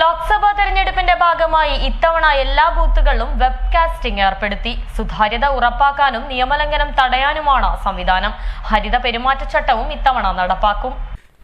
ലോക്സഭാ തെരഞ്ഞെടുപ്പിന്റെ ഭാഗമായി ഇത്തവണ എല്ലാ ബൂത്തുകളിലും വെബ്കാസ്റ്റിംഗ് ഏർപ്പെടുത്തി. സുതാര്യത ഉറപ്പാക്കാനും നിയമലംഘനം തടയാനുമാണ് സംവിധാനം. ഹരിത പെരുമാറ്റച്ചട്ടവും ഇത്തവണ നടപ്പാക്കും.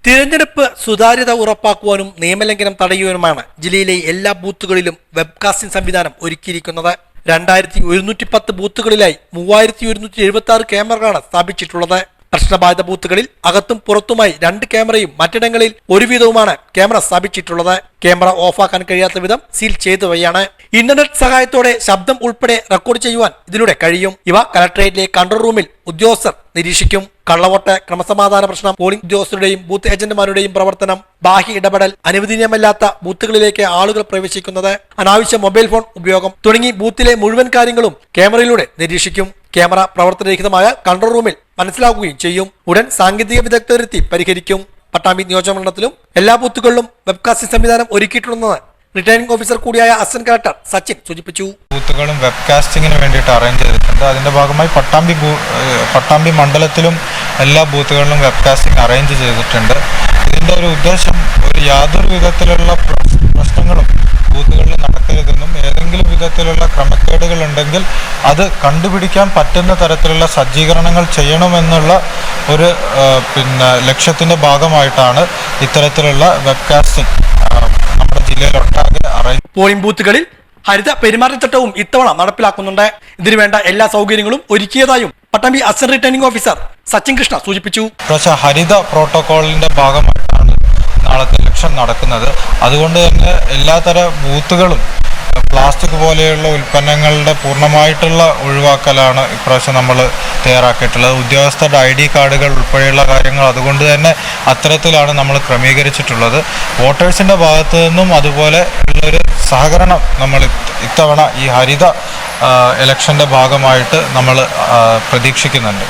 തിരഞ്ഞെടുപ്പ് സുതാര്യത ഉറപ്പാക്കുവാനും നിയമലംഘനം തടയുവാനുമാണ് ജില്ലയിലെ എല്ലാ ബൂത്തുകളിലും വെബ്കാസ്റ്റിംഗ് സംവിധാനം ഒരുക്കിയിരിക്കുന്നത്. രണ്ടായിരത്തി ഒരുന്നൂറ്റി പത്ത് ബൂത്തുകളിലായി മൂവായിരത്തി ഒരുന്നൂറ്റി എഴുപത്തി ആറ് ക്യാമറകളാണ് സ്ഥാപിച്ചിട്ടുള്ളത്. പ്രശ്നബാധിത ബൂത്തുകളിൽ അകത്തും പുറത്തുമായി രണ്ട് ക്യാമറയും മറ്റിടങ്ങളിൽ ഒരുവിധവുമാണ് ക്യാമറ സ്ഥാപിച്ചിട്ടുള്ളത്. ക്യാമറ ഓഫാക്കാൻ കഴിയാത്ത വിധം സീൽ ചെയ്തവയാണ് ഇന്റർനെറ്റ് സഹായത്തോടെ ശബ്ദം ഉൾപ്പെടെ റെക്കോർഡ് ചെയ്യുവാൻ ഇതിലൂടെ കഴിയും. ഇവ കലക്ടറേറ്റിലെ കൺട്രോൾ റൂമിൽ ഉദ്യോഗസ്ഥർ നിരീക്ഷിക്കും. കള്ളവോട്ട് ക്രമസമാധാന പ്രശ്നം പോളിംഗ് ഉദ്യോഗസ്ഥരുടെയും ബൂത്ത് ഏജന്റുമാരുടെയും പ്രവർത്തനം ബാഹ്യ ഇടപെടൽ അനുവദനീയമല്ലാത്ത ബൂത്തുകളിലേക്ക് ആളുകൾ പ്രവേശിക്കുന്നത് അനാവശ്യ മൊബൈൽ ഫോൺ ഉപയോഗം തുടങ്ങി ബൂത്തിലെ മുഴുവൻ കാര്യങ്ങളും ക്യാമറയിലൂടെ നിരീക്ഷിക്കും. ക്യാമറ പ്രവർത്തനരഹിതമായ കൺട്രോൾ റൂമിൽ മനസ്സിലാക്കുകയും ചെയ്യും. ഉടൻ സാങ്കേതിക വിദഗ്ധരെത്തി പരിഹരിക്കും. പട്ടാമ്പി നിയോജകമണ്ഡലത്തിലും എല്ലാ ബൂത്തുകളിലും വെബ്കാസ്റ്റിംഗ് സംവിധാനം ഒരുക്കിയിട്ടുണ്ടെന്ന് റിട്ടേണിംഗ് ഓഫീസർ കൂടിയായ അസിസ്റ്റന്റ് കളക്ടർ സച്ചിൻ സൂചിപ്പിച്ചു. ബൂത്തുകളും വെബ്കാസ്റ്റിംഗിന് വേണ്ടിയിട്ട് അറേഞ്ച് ചെയ്തിട്ടുണ്ട്. അതിന്റെ ഭാഗമായി പട്ടാമ്പി പട്ടാമ്പി മണ്ഡലത്തിലും എല്ലാ ബൂത്തുകളിലും വെബ്കാസ്റ്റിംഗ് അറേഞ്ച് ചെയ്തിട്ടുണ്ട്. ഇതിന്റെ ഒരു ഉദ്ദേശം ഒരു യാതൊരു വിധത്തിലുള്ള പ്രശ്നങ്ങളും ബൂത്തുകളിൽ വിധത്തിലുള്ള ക്രമക്കേടുകൾ ഉണ്ടെങ്കിൽ അത് കണ്ടുപിടിക്കാൻ പറ്റുന്ന തരത്തിലുള്ള സജ്ജീകരണങ്ങൾ ചെയ്യണമെന്നുള്ള ഒരു പിന്നെ ലക്ഷ്യത്തിന്റെ ഭാഗമായിട്ടാണ് ഇത്തരത്തിലുള്ള വെബ്കാസ്റ്റിംഗ് നമ്മുടെ ജില്ലയിലൊട്ടാകെ അറേഞ്ച് പോളിംഗ് ബൂത്തുകളിൽ ഹരിത പെരുമാറ്റച്ചട്ടവും ഇത്തവണ നടപ്പിലാക്കുന്നുണ്ട്. ഇതിനു വേണ്ട എല്ലാ സൗകര്യങ്ങളും ഒരുക്കിയതായും Pattambi assistant returning officer Sachin Krishna സൂചിപ്പിച്ചു. പക്ഷേ ഹരിത പ്രോട്ടോകോളിന്റെ ഭാഗമായിട്ടാണ് നാളത്തെ ഇലക്ഷൻ നടക്കുന്നത്. അതുകൊണ്ട് തന്നെ എല്ലാത്തര ബൂത്തുകളും പ്ലാസ്റ്റിക് പോലെയുള്ള ഉൽപ്പന്നങ്ങളുടെ പൂർണമായിട്ടുള്ള ഒഴിവാക്കലാണ് ഇപ്രാവശ്യം നമ്മൾ തയ്യാറാക്കിയിട്ടുള്ളത്. ഉദ്യോഗസ്ഥരുടെ ഐ ഡി കാർഡുകൾ ഉൾപ്പെടെയുള്ള കാര്യങ്ങൾ അതുകൊണ്ട് തന്നെ അത്തരത്തിലാണ് നമ്മൾ ക്രമീകരിച്ചിട്ടുള്ളത്. വോട്ടേഴ്സിന്റെ ഭാഗത്തു നിന്നും അതുപോലെ ഉള്ളൊരു സഹകരണം നമ്മൾ ഇത്- ഇത്തവണ ഈ ഹരിത ഇലക്ഷന്റെ ഭാഗമായിട്ട് നമ്മൾ പ്രതീക്ഷിക്കുന്നുണ്ട്.